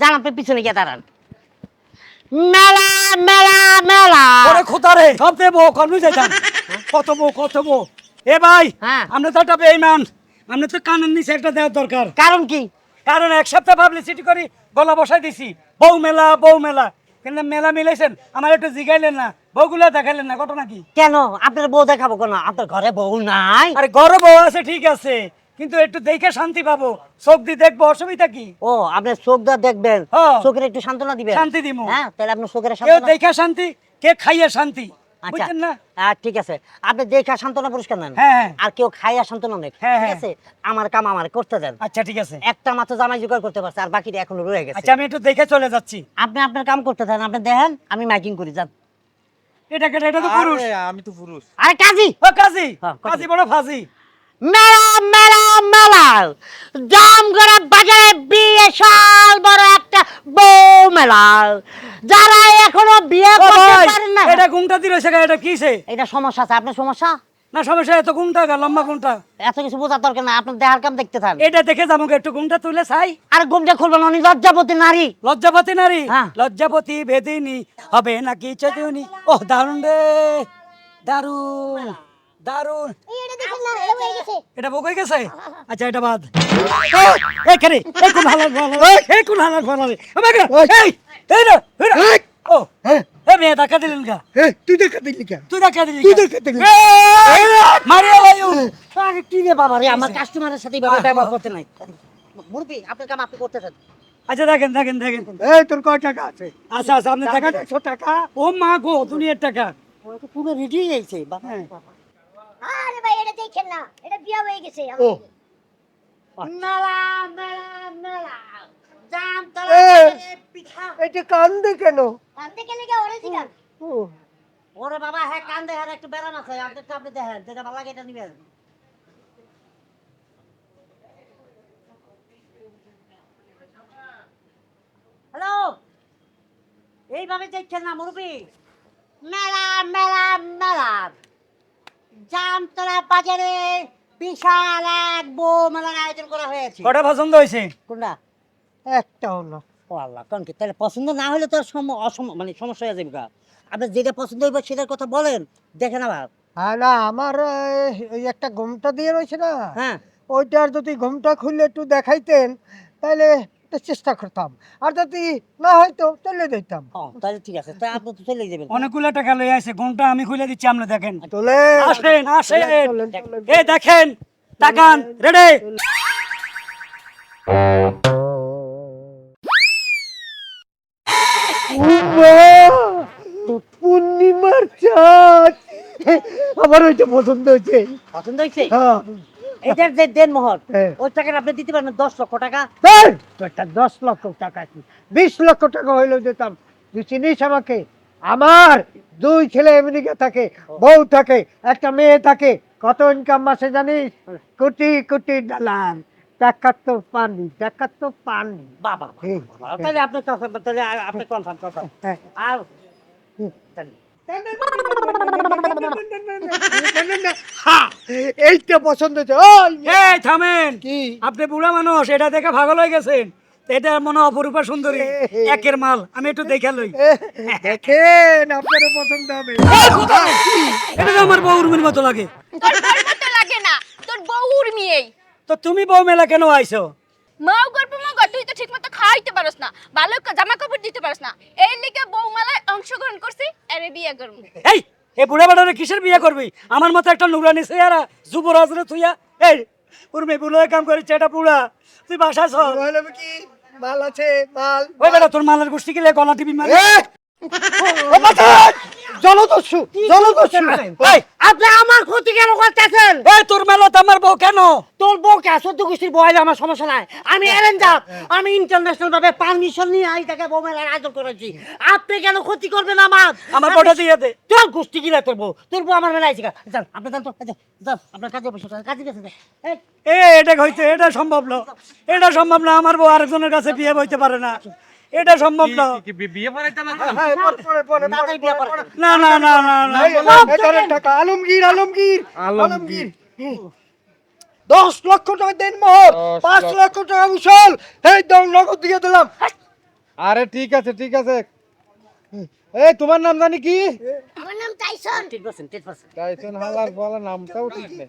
যান আপনি পিছনে গিয়ে দাঁড়ান। মেলা মেলা মেলা। ওরে রে কর্মী যাইতাম। কত বউ কত বউ। এ ভাই হ্যাঁ। আমরা তো একটা বেইমান। আমরা তো কানের নিচে একটা দেওয়ার দরকার। কারণ কি? কারণ এক সপ্তাহ পাবলিসিটি করি গলা বসাই দিছি। বউ মেলা বউ মেলা। কিন্তু মেলা মিলাইছেন আমার একটু জিগাইলেন না। বউগুলা দেখাইলেন না ঘটনা কি? কেন? আপনার বউ দেখাবো কেন? আপনার ঘরে বউ নাই। আরে ঘরে বউ আছে ঠিক আছে। কিন্তু একটু দেখে শান্তি পাবো। চোখ দিয়ে দেখব অসুবিধা কি? ও আপনি চোখ দিয়ে দেখবেন হ্যাঁ। চোখের একটু সান্ত্বনা দিবেন। শান্তি দিমু। হ্যাঁ তাহলে আপনি চোখের কেউ দেখে শান্তি কে খাইয়ে শান্তি? বুঝছেন না? ঠিক আছে। আপনি দেখা সান্ত্বনা পুরস্কার নেন। আর কেউ খাইয়া সান্ত্বনা নেই ঠিক। আছে? আমার কাম আমার করতে দেন। আচ্ছা ঠিক আছে। একটা মাত্র জামাই জোগাড় করতে পারছে আর বাকিটা এখনও রয়ে গেছে। আচ্ছা আমি একটু দেখে চলে যাচ্ছি। আপনি আপনার কাম করতে দেন আপনি দেখেন আমি মাইকিং করি যান। এটা কেটে এটা তো পুরুষ। আমি তো পুরুষ। আরে কাজী! ও কাজী! হ্যাঁ, কাজী। বড় ফাজি। মেলা মেলা দাম করে বাজারে বিশাল বড় একটা বউ মেলা যারা এখনও বিয়ে করতে পারেন না এটা গুংটা দিল সেটা এটা কিসে? এটা সমস্যা আছে আপনার সমস্যা? না সমস্যা এত গুংটা গা লম্বা গুংটা এত কিছু বোঝার দরকার না আপনার দেহার কাম দেখতে থান। এটা দেখে যাব একটু গুংটা তুলে চাই আর ঘুমটা খুলবেন অনেক লজ্জাপতি নারী। লজ্জাপতি নারী? হ্যাঁ। লজ্জাপতি বেদিনী হবে নাকি চতুনি? ও দারুণ রে দারুণ। দারুণ। এটা বক হয়ে গেছে? আচ্ছা এটা বাদ। এই কোন হালার ফালা এই। হালার ফালা রে ও বাগা এই। এই না ও দিলেন গা। তুই দিলি তুই দিলি? দিলি। আরে কি রে বাবা রে আমার কাস্টমারের সাথে এইভাবে ব্যবহার করতে নাই। মুরবি আপনার কাম আপনি করতে থাকেন আচ্ছা দেখেন দেখেন দেখেন। এই তোর কয় টাকা আছে? আচ্ছা আচ্ছা আপনি টাকা ও মা গো দুনিয়ার টাকা। পুরো রেডি হয়ে গেছে। বাবা হ্যাঁ। আরে ভাই এটা দেখেন না এটা বিয়া হয়ে গেছে ও। মেলা মেলা মেলা। জাম এ। পিঠা। এটা কান্দে কেন? আনতে গেলে কি? অরিজিনাল ও ওরে বাবা হ্যাঁ কান্দে হ্যাঁ একটু বেড়ান আছে আপনি একটু আপনি দেখেন যেটা ভালো লাগে এটা নিবেন। হ্যালো? এইভাবে দেখছেন না মুরবি মেলা মেলা মেলা। জামতলা বাজারে বিশাল এক বউ মেলার আয়োজন করা হয়েছে। কটা পছন্দ হয়েছে? কোনটা? একটা হলো। ও আল্লাহ কারণ কি? তাহলে পছন্দ না হলে তো আর সম অসম মানে সমস্যা হয়ে যাবে গা। আপনি যেটা পছন্দ হইবে সেটার কথা বলেন দেখেন আবার হ্যাঁ না আমার এই একটা ঘুমটা দিয়ে রয়েছে না? হ্যাঁ। ওইটার যদি ঘুমটা খুললে একটু দেখাইতেন তাহলে চেষ্টা করতাম। আর যদি না হয়তো চলে দিতাম ও তাহলে ঠিক আছে। তাই আপনি তো চলে যাবেন। অনেকগুলো টাকা লই আছে ঘণ্টা আমি খুলে দিচ্ছি আপনি দেখেন। চলে আসেন আসেন। এ দেখেন তাকান রেডি। পূর্ণিমার চাঁদ। আমার ওইটা পছন্দ হয়েছে। পছন্দ হয়েছে? হ্যাঁ। এটার যে দেন মোহর হ্যাঁ। ওই টাকাটা আপনি দিতে পারেন দশ লক্ষ টাকা। দশ লক্ষ টাকা কি? বিশ লক্ষ টাকা হইলেও দিতাম তুই চিনিস আমাকে? আমার দুই ছেলে আমেরিকা থাকে বউ থাকে একটা মেয়ে থাকে কত ইনকাম মাসে জানিস? কোটি কোটি ডলার টাকা তো পানি টাকা তো পানি বাবা তাহলে আপনি কথা- তাহলে আপনি কনফার্ম কনফার্ম। আর এইটা পছন্দ হচ্ছে ওই এই থামেন। কি? আপনি বুড়া মানুষ এটা দেখে পাগল হয়ে গেছেন। এটা মনে অপরূপা সুন্দরী একের মাল। আমি একটু দেখে লই। দেখেন আপনারও পছন্দ হবে। এটা তো আমার বউ উর্মির মতো লাগে। তোর লাগে না তোর বউ উর্মিয়েই তো তুমি বউ মেলা কেন আইছো? মাও গর্ব মা তুই তো ঠিক মতো খাইতে পারস না ভালো জামা কাপড় দিতে পারস না। এই লিগে বউ মেলায় অংশগ্রহণ করছি আরে বিয়ে করব এই এ বুড়া বেটারে কিসের বিয়ে করবি? আমার মতো একটা নুরানি চেহারা যুবরাজ রে তুইয়া এই উর্মি বুড়ো কাম করি এটা বুড়া তুই বাসায় চল। কি? মাল আছে মাল। ওই বেটা তোর মালের গোষ্ঠী গেলে গলা টিপি মারি! জলদস্যু জলদস্যু! আপনি আমার ক্ষতি কেন করতেছেন? এই তোর মেলাতে আমার বউ কেন? তোর বউকে চোদ্দ গোষ্ঠীর বয়লে আমার সমস্যা নাই। আমি অ্যারেঞ্জার আমি ইন্টারন্যাশনাল ভাবে পারমিশন নিয়ে আই তাকে বউ মেলার আয়োজন করেছি। আপনি কেন ক্ষতি করবেন আমার? আমার বউটা দিয়ে দে। তোর গোষ্ঠী কিনা তোর বউ? তোর বউ আমার মেলায় শিখা যান আপনি যান তো যান, যান আপনার কাজে বসে কাজে গেছে এ এটা হইতে এটা সম্ভব না। এটা সম্ভব না আমার বউ আরেকজনের কাছে বিয়ে হইতে পারে না। এটা সম্ভব না। না। না না না টাকা, আলমগীর আলমগীর আলমগীর। দশ লক্ষ টাকা দেন মোহর পাঁচ লক্ষ। টাকা উসল। এই দম নগদ দিয়ে দিলাম। আরে ঠিক আছে ঠিক আছে। এই তোমার নাম জানি কি? পার্সেন্ট টেন পার্সেন্ট টাইসন হালার বলা নামটাও ঠিক নেই।